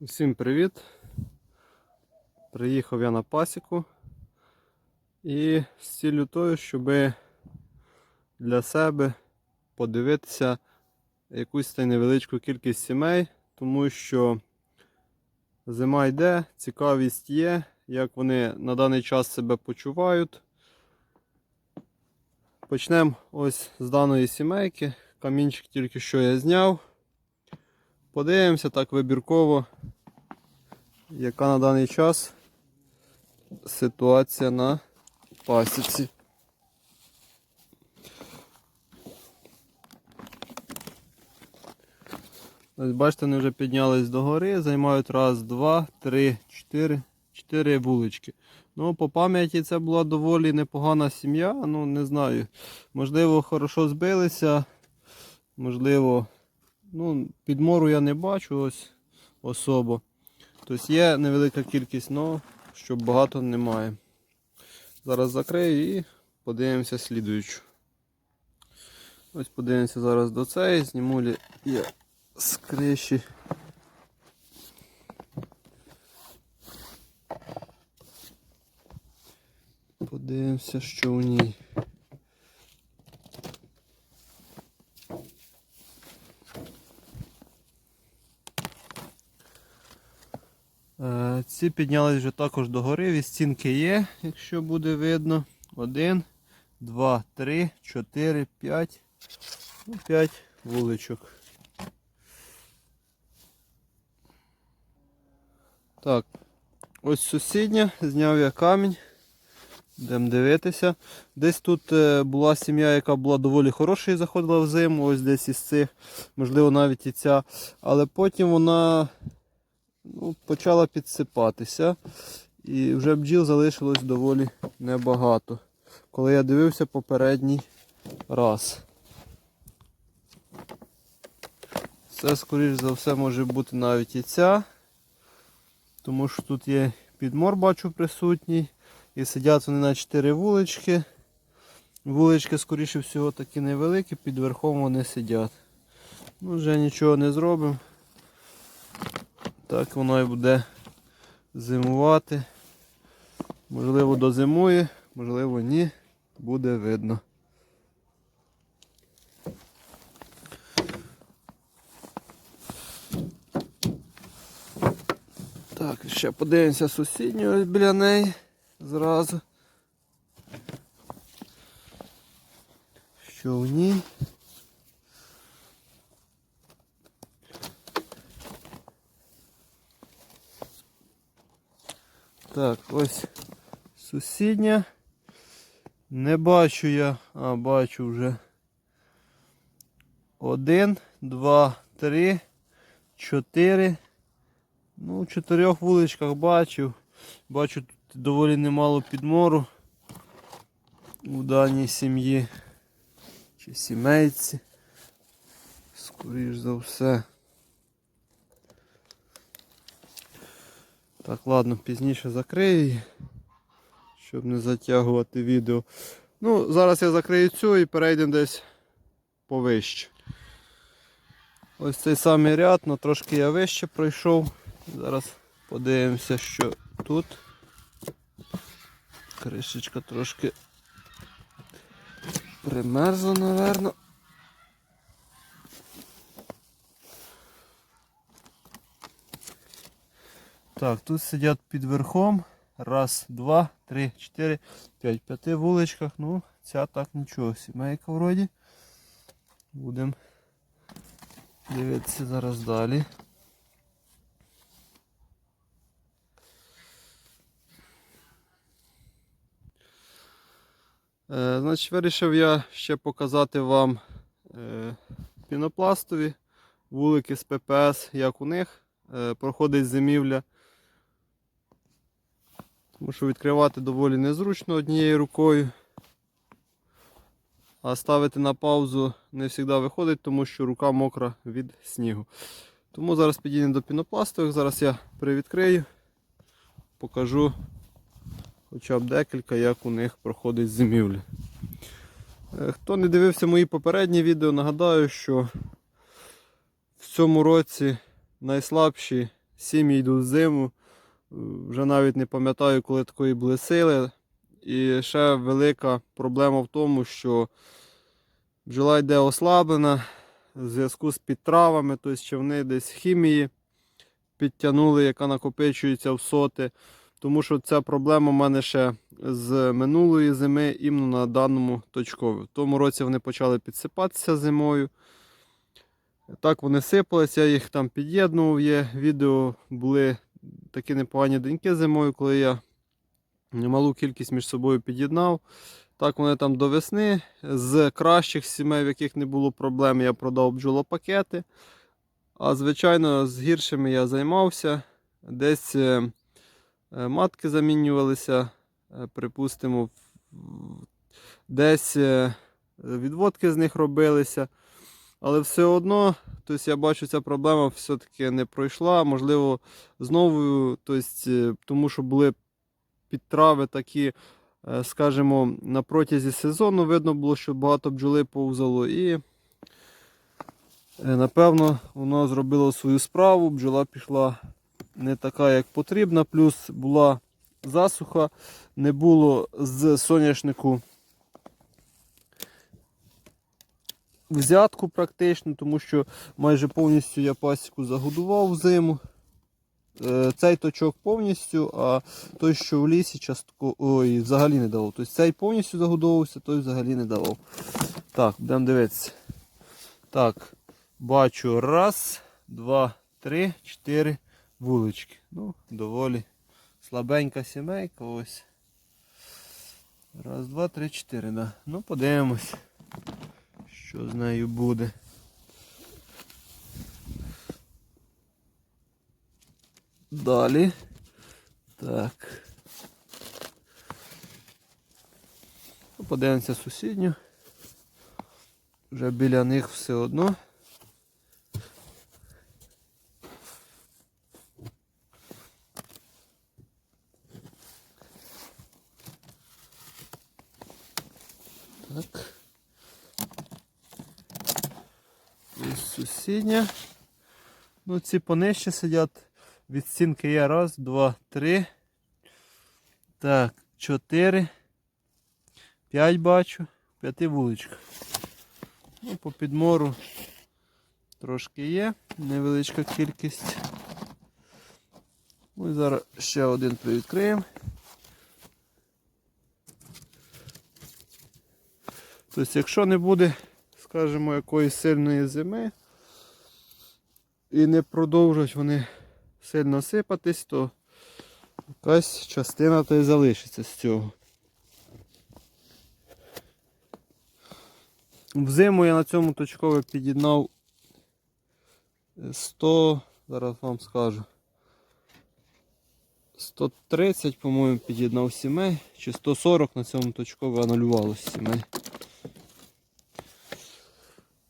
Всім привіт! Приїхав я на пасіку і з ціллю тою, щоб для себе подивитися якусь та невеличку кількість сімей, тому що зима йде, цікавість є, як вони на даний час себе почувають. Почнемо ось з даної сімейки. Камінчик тільки що я зняв. Подивимося так вибірково, яка на даний час ситуація на пасіці. Ось бачите, вони вже піднялись до гори, займають раз, два, три, чотири, чотири вулички. Ну, по пам'яті це була доволі непогана сім'я, ну не знаю. Можливо, хорошо збилися, можливо, ну, підмору я не бачу ось особо. Тобто є невелика кількість, але щоб багато немає. Зараз закрию і подивимося слідуючу. Ось подивимося зараз до цієї, зніму лі- я з криші. Подивимося, що у ній. Е, Ці піднялись вже також до гори, відстінки є, якщо буде видно. Один, два, три, чотири, п'ять. Ну, п'ять вуличок. Так, ось сусідня, зняв я камінь. Будемо дивитися. Десь тут е, була сім'я, яка була доволі хороша і заходила в зиму, ось десь із цих, можливо, навіть і ця. Але потім вона ну, почала підсипатися. І вже бджіл залишилось доволі небагато. Коли я дивився попередній раз. Це, скоріш за все, може бути навіть і ця. Тому що тут є підмор, бачу, присутній. І сидять вони на 4 вулички. Вулички, скоріше всього, такі невеликі, під верхом вони сидять. Ну, вже нічого не зробимо. Так воно і буде зимувати. Можливо, дозимує, можливо, ні. Буде видно. Так, ще подивимося сусідню ось біля неї зразу. Що в ній? Так, ось сусідня. Не бачу я, а бачу вже. Один, два, три, чотири. Ну, в чотирьох вуличках бачив. Бачу тут доволі немало підмору у даній сім'ї чи сімейці. Скоріш за все. Так, ладно, пізніше закрию її, щоб не затягувати відео. Ну, зараз я закрию цю і перейдемо десь повище. Ось цей самий ряд, але трошки я вище пройшов. Зараз подивимося, що тут. Кришечка трошки примерзла, напевно. Так, тут сидять під верхом. Раз, два, три, чотири, п'ять, п'яти вуличках. Ну, ця так нічого. Сімейка вроді. Будемо дивитися зараз далі. Е, Значить, вирішив я ще показати вам е, пінопластові вулики з ППС, як у них е, проходить зимівля. Тому що відкривати доволі незручно однією рукою. А ставити на паузу не завжди виходить, тому що рука мокра від снігу. Тому зараз підійдемо до пінопластових, зараз я привідкрию, покажу хоча б декілька, як у них проходить зимівля. Е, Хто не дивився мої попередні відео, нагадаю, що в цьому році найслабші сім'ї йдуть в зиму. Вже навіть не пам'ятаю, коли такої були сили. І ще велика проблема в тому, що бджола йде ослаблена в зв'язку з підтравами, тобто чи вони десь хімії підтягнули, яка накопичується в соти. Тому що ця проблема в мене ще з минулої зими іменно на даному точкові. В тому році вони почали підсипатися зимою. Так вони сипалися, я їх там під'єднував. Є відео були такі непогані деньки зимою, коли я немалу кількість між собою під'єднав. Так вони там до весни. З кращих сімей, в яких не було проблем, я продав бджолопакети. А звичайно, з гіршими я займався. Десь е, е, матки замінювалися, е, припустимо, десь відводки з них робилися. Але все одно, тобто я бачу, ця проблема все-таки не пройшла. Можливо, знову, тобто, е, тому що були підтрави такі, е, скажімо, на протязі сезону видно було, що багато бджоли повзало. І, е, напевно, воно зробило свою справу. Бджола пішла не така, як потрібно. Плюс була засуха, не було з соняшнику взятку практично, тому що майже повністю я пасіку загодував зиму. Е, Цей точок повністю, а той, що в лісі, частко... Ой, взагалі не давав. Тобто цей повністю загодовувався, той взагалі не давав. Так, будемо дивитися. Так, бачу раз, два, три, чотири вулички. Ну, доволі слабенька сімейка ось. Раз, два, три, чотири, да. Ну, подивимось, що з нею буде. Далі. Так. Подивимося сусідню. Вже біля них все одно. Так. І сусідня. Ну, ці понижче сидять. Від стінки є раз, два, три. Так, чотири. П'ять бачу. П'яти вуличка. Ну, по підмору трошки є. Невеличка кількість. Ну і зараз ще один привідкриємо. Тобто, якщо не буде, скажімо, якоїсь сильної зими і не продовжать вони сильно сипатись, то якась частина то й залишиться з цього. Взиму я на цьому точкові під'єднав 100, зараз вам скажу. 130, по-моєму, під'єднав сімей, чи 140 на цьому точкові анулювалося сімей.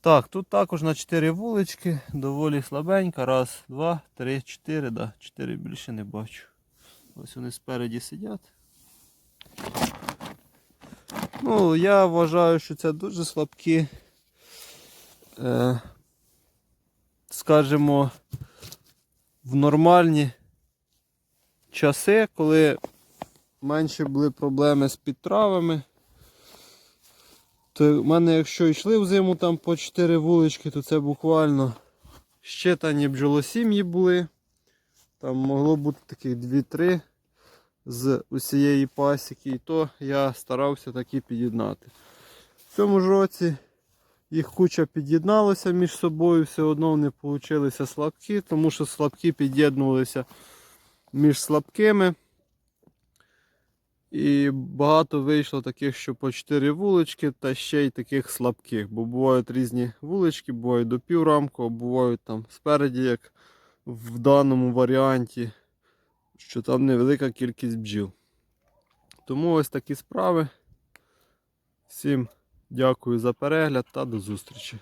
Так, тут також на 4 вулички, доволі слабенька. Раз, два, три, чотири, да, чотири більше не бачу. Ось вони спереді сидять. Ну, я вважаю, що це дуже слабкі. Е, скажімо, в нормальні часи, коли менше були проблеми з підтравами. То в мене, якщо йшли в зиму там по 4 вулички, то це буквально щитані бджолосім'ї були. Там могло бути таких 2-3 з усієї пасіки, і то я старався такі під'єднати. В цьому ж році їх куча під'єдналася між собою, все одно вони получилися слабкі, тому що слабкі під'єднувалися між слабкими. І багато вийшло таких, що по 4 вулички, та ще й таких слабких. Бо бувають різні вулички, бувають до піврамку, а бувають там спереді, як в даному варіанті, що там невелика кількість бджіл. Тому ось такі справи. Всім дякую за перегляд та до зустрічі.